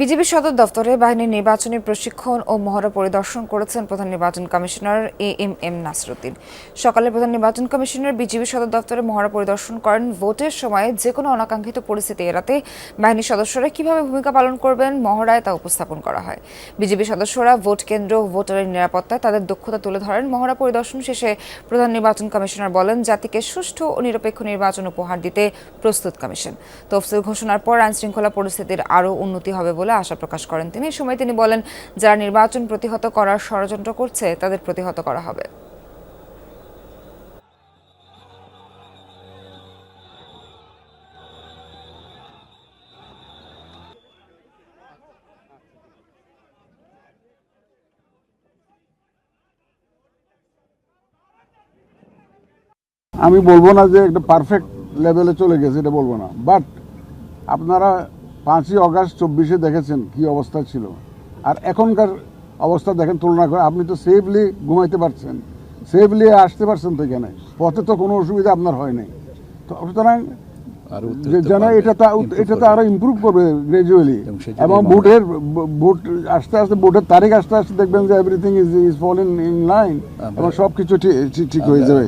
BJP সদর দফতরে বাহিনীর নির্বাচনী প্রশিক্ষণ ও মহড়া পরিদর্শন করেছেন প্রধান নির্বাচন commissioner A M M Nasruddin. সকালে প্রধান নির্বাচন কমিশনার বিজেপি সদর দফতরে মহড়া পরিদর্শন করেন। ভোটের সময় যে কোনো অনাকাঙ্ক্ষিত পরিস্থিতি এড়াতে বাহিনীর সদস্যরা কীভাবে ভূমিকা পালন করবেন, মহড়ায় তা উপস্থাপন করা হয়। বিজেপি সদস্যরা ভোট কেন্দ্র ও ভোটারের নিরাপত্তায় তাদের দক্ষতা তুলে ধরেন। মহড়া পরিদর্শন শেষে প্রধান নির্বাচন কমিশনার বলেন, জাতিকে সুষ্ঠু ও নিরপেক্ষ নির্বাচন উপহার দিতে প্রস্তুত কমিশন। তফসিল ঘোষণার পর আইন শৃঙ্খলা পরিস্থিতির আরও উন্নতি হবে বলে আশা প্রকাশ করেন তিনি। এ সময় তিনি বলেন, যারা নির্বাচন প্রতিহত করার ষড়যন্ত্র করছে, তাদের প্রতিহত করা হবে। আমি বলব না যে একটা পারফেক্ট লেভেলে চলে গেছে, এটা বলব না। বাট আপনারা পাঁচই অগাস্ট চব্বিশে দেখেছেন কি অবস্থা ছিল। আর এখনকার অবস্থা দেখেন তুলনা করে আপনি তো সেফলি ঘুমাইতে পারছেন। সেফলি আসতে পারছেন তো এখানে। পথে তো কোনো অসুবিধা আপনার হয় নাই। তো সুতরাং যেন এটা তো এটা তো করবে। আরও ইমপ্রুভ করবে গ্রাজুয়ালি এবং ভোটের ভোট আস্তে আস্তে ভোটের তারিখ আস্তে আস্তে দেখবেন যে everything is is fall in in line এবং সব কিছু ঠিক হয়ে যাবে।